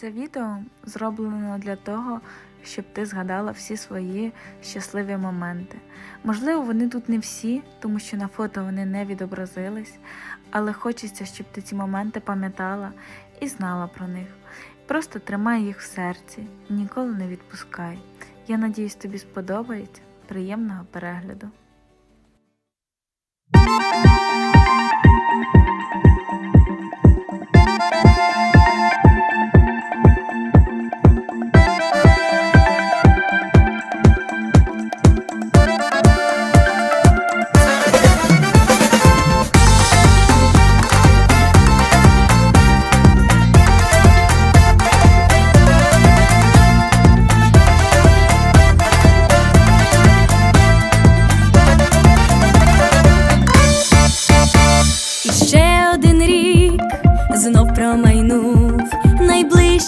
Це відео зроблено для того, щоб ти згадала всі свої щасливі моменти. Можливо, вони тут не всі, тому що на фото вони не відобразились, але хочеться, щоб ти ці моменти пам'ятала і знала про них. Просто тримай їх в серці, ніколи не відпускай. Я надіюсь, тобі сподобається. Приємного перегляду!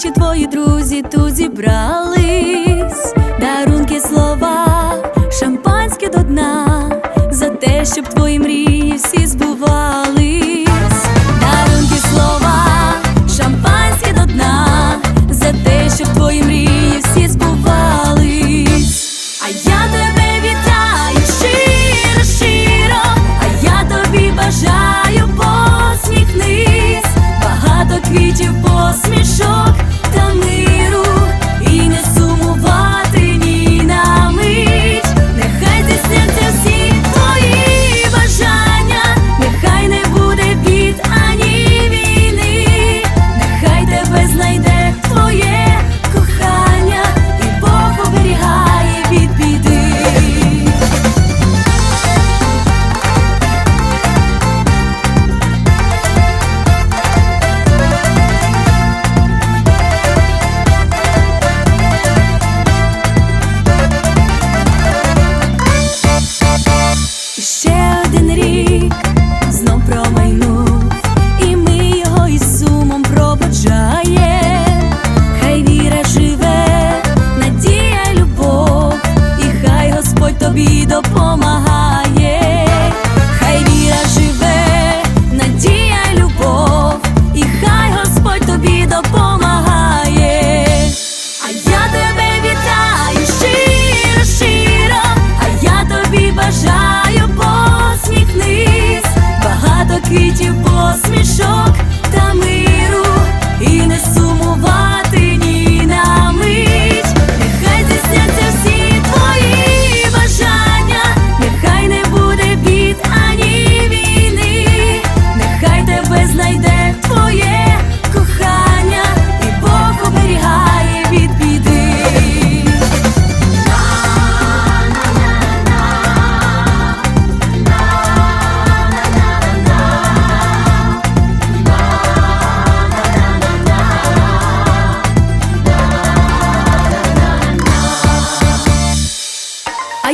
Найближчі твої друзі тут зібрались.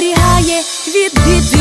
оберігає від біди.